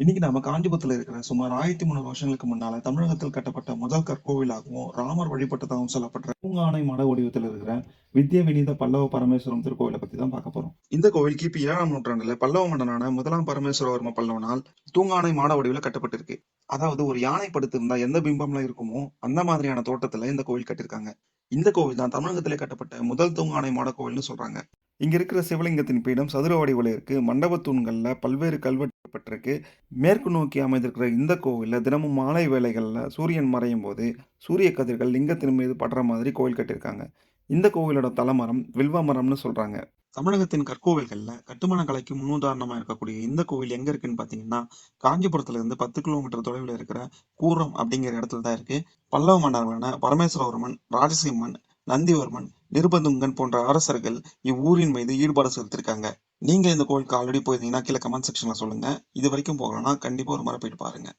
இன்னைக்கு நாம காஞ்சிபுரத்துல இருக்கிற சுமார் ஆயிரத்தி முன்னூறு வருஷங்களுக்கு முன்னால தமிழகத்தில் கட்டப்பட்ட முதல் கற்கோவிலாகவும் ராமர் வழிபட்டதாகவும் சொல்லப்பட்ட பூங்கானை மட வடிவத்தில் இருக்கிற வித்ய வினீத பல்லவ பரமேஸ்வரம் திருக்கோவிலை பத்தி தான் பார்க்க போறோம். இந்த கோவில் கிபி ஏழாம் நூற்றாண்டுல பல்லவ மன்னனான முதலாம் பரமேஸ்வரவர்ம பல்லவனால் தூங்கானை மாட வடிவில் கட்டப்பட்டிருக்கு. அதாவது ஒரு யானை படுத்திருந்தா எந்த பிம்பம்லாம் இருக்குமோ அந்த மாதிரியான தோட்டத்துல இந்த கோவில் கட்டிருக்காங்க. இந்த கோவில் தான் தமிழகத்திலே கட்டப்பட்ட முதல் தூங்கானை மாட கோவில்னு சொல்றாங்க. இங்கே இருக்கிற சிவலிங்கத்தின் பீடம் சதுர வடிவில் இருக்குது மண்டப தூண்களில் பல்வேறு கல்வெட்டப்பட்டிருக்கு மேற்கு நோக்கி அமைந்திருக்கிற இந்த கோவிலில் தினமும் மாலை வேலைகளில் சூரியன் மறையும் போது சூரிய கதிர்கள் லிங்கத்தின் மீது படுற மாதிரி கோவில் கட்டியிருக்காங்க. இந்த கோவிலோட தலமரம் வில்வ மரம்னு சொல்கிறாங்க தமிழகத்தின் கற்கோவில்களில் கட்டுமான கலைக்கு முன்னுதாரணமாக இருக்கக்கூடிய இந்த கோவில் எங்கே இருக்குன்னு பார்த்தீங்கன்னா காஞ்சிபுரத்துல இருந்து பத்து கிலோமீட்டர் தொலைவில் இருக்கிற கூரம் அப்படிங்கிற இடத்துல தான் இருக்குது பல்லவ மன்னர்களான பரமேஸ்வரவர்மன் ராஜசிம்மன் நந்திவர்மன் நிருபதுங்கன் போன்ற அரசர்கள் இவ்வூரின் மீது ஈடுபாடு செலுத்திருக்காங்க. நீங்க இந்த கோயிலுக்கு ஆல்ரெடி போயிருந்தீங்கன்னா கீழே கமெண்ட் செக்ஷன்ல சொல்லுங்க. இது வரைக்கும் போகலன்னா கண்டிப்பா ஒரு முறை போயிட்டு பாருங்க.